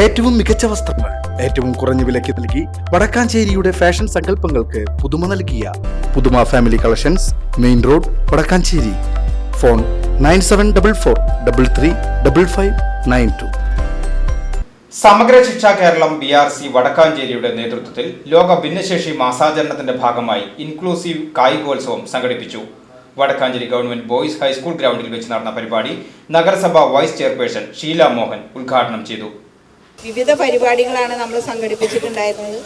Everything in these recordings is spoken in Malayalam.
ഏറ്റവും മികച്ച വസ്ത്രങ്ങൾ ഏറ്റവും കുറഞ്ഞ വിലയ്ക്ക് നൽകി വടക്കാഞ്ചേരിയുടെ ഫാഷൻ സങ്കല്പങ്ങൾക്ക് പുതുമ നൽകിയ പുതുമ family collections main road Vadakkanchery. Phone nine seven double four double three double five nine two. Samagra Shiksha Keralam B R C വടക്കാഞ്ചേരിയുടെ നേതൃത്വത്തിൽ ലോക ഭിന്നശേഷി മാസാചരണത്തിന്റെ ഭാഗമായി ഇൻക്ലൂസീവ് കായികോത്സവം സംഘടിപ്പിച്ചു. വടക്കാഞ്ചേരി ഗവൺമെന്റ് ബോയ്സ് ഹൈസ്കൂൾ ഗ്രൗണ്ടിൽ വെച്ച് നടന്ന പരിപാടി നഗരസഭ വൈസ് ചെയർപേഴ്സൺ ഷീല മോഹൻ ഉദ്ഘാടനം ചെയ്തു. വിവിധ പരിപാടികളാണ് നമ്മൾ സംഘടിപ്പിച്ചിട്ടുണ്ടായിരുന്നത്.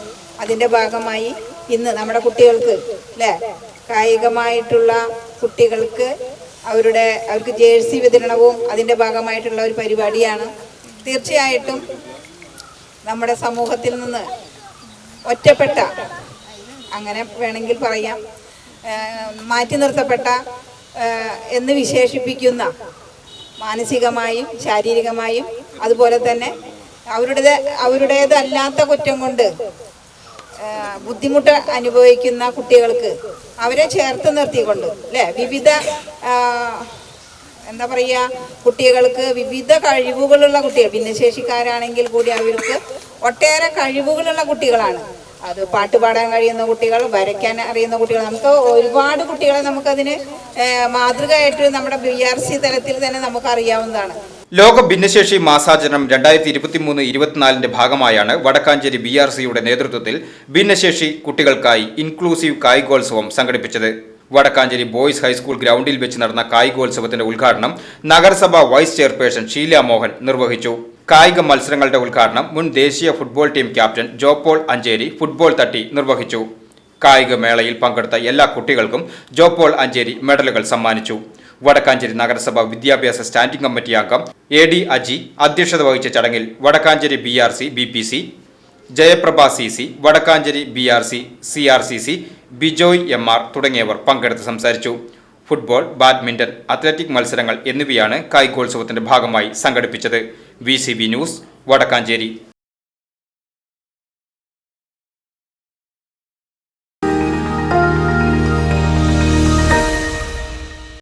അതിന്റെ ഭാഗമായി ഇന്ന് നമ്മുടെ കുട്ടികൾക്ക് അല്ലേ കായികമായിട്ടുള്ള കുട്ടികൾക്ക് അവരുടെ അവർക്ക് ജേഴ്സി വിതരണവും അതിന്റെ ഭാഗമായിട്ടുള്ള ഒരു പരിപാടിയാണ്. തീർച്ചയായിട്ടും നമ്മുടെ സമൂഹത്തിൽ നിന്ന് ഒറ്റപ്പെട്ട അങ്ങനെ വേണമെങ്കിൽ പറയാം മാറ്റി നിർത്തപ്പെട്ട എന്ന് വിശേഷിപ്പിക്കുന്ന മാനസികമായും ശാരീരികമായും അതുപോലെ തന്നെ അവരുടെ അവരുടേതല്ലാത്ത കുറ്റം കൊണ്ട് ബുദ്ധിമുട്ട് അനുഭവിക്കുന്ന കുട്ടികൾക്ക് അവരെ ചേർത്ത് നിർത്തിക്കൊണ്ട് അല്ലേ വിവിധ എന്താ പറയുക കുട്ടികൾക്ക് വിവിധ കഴിവുകളുള്ള കുട്ടികൾ ഭിന്നശേഷിക്കാരാണെങ്കിൽ കൂടി അവർക്ക് ഒട്ടേറെ കഴിവുകളുള്ള കുട്ടികളാണ്. അത് പാട്ട് പാടാൻ കഴിയുന്ന കുട്ടികൾ വരയ്ക്കാൻ അറിയുന്ന കുട്ടികൾ നമുക്ക് ഒരുപാട് കുട്ടികളെ നമുക്കതിന് മാതൃകയായിട്ട് നമ്മുടെ ബി ആർ സി തലത്തിൽ തന്നെ നമുക്ക് അറിയാവുന്നതാണ് ലോക ഭിന്നശേഷി മാസാചരണം രണ്ടായിരത്തി ഇരുപത്തിമൂന്ന് ഇരുപത്തിനാലിന്റെ ഭാഗമായാണ് വടക്കാഞ്ചേരി ബി ആർ സിയുടെ നേതൃത്വത്തിൽ ഭിന്നശേഷി കുട്ടികൾക്കായി ഇൻക്ലൂസീവ് കായികോത്സവം സംഘടിപ്പിച്ചത്. വടക്കാഞ്ചേരി ബോയ്സ് ഹൈസ്കൂൾ ഗ്രൗണ്ടിൽ വെച്ച് നടന്ന കായികോത്സവത്തിന്റെ ഉദ്ഘാടനം നഗരസഭാ വൈസ് ചെയർപേഴ്സൺ ഷീല മോഹൻ നിർവഹിച്ചു. കായിക മത്സരങ്ങളുടെ ഉദ്ഘാടനം മുൻ ദേശീയ football team captain Jopaul Ancheri football തട്ടി നിർവഹിച്ചു. കായിക മേളയിൽ പങ്കെടുത്ത എല്ലാ കുട്ടികൾക്കും ജോപോൾ അഞ്ചേരി മെഡലുകൾ സമ്മാനിച്ചു. വടക്കാഞ്ചേരി നഗരസഭ വിദ്യാഭ്യാസ സ്റ്റാൻഡിംഗ് കമ്മിറ്റി അംഗം എ ഡി അജി അധ്യക്ഷത വഹിച്ച ചടങ്ങിൽ Vadakkanchery B R C B P C Jayaprabha C C Vadakkanchery B R C C R C C Bijoy M R തുടങ്ങിയവർ പങ്കെടുത്ത് സംസാരിച്ചു. ഫുട്ബോൾ ബാഡ്മിന്റൺ അത്ലറ്റിക് മത്സരങ്ങൾ എന്നിവയാണ് കായികോത്സവത്തിന്റെ ഭാഗമായി സംഘടിപ്പിച്ചത്. V news Vadakkanchery.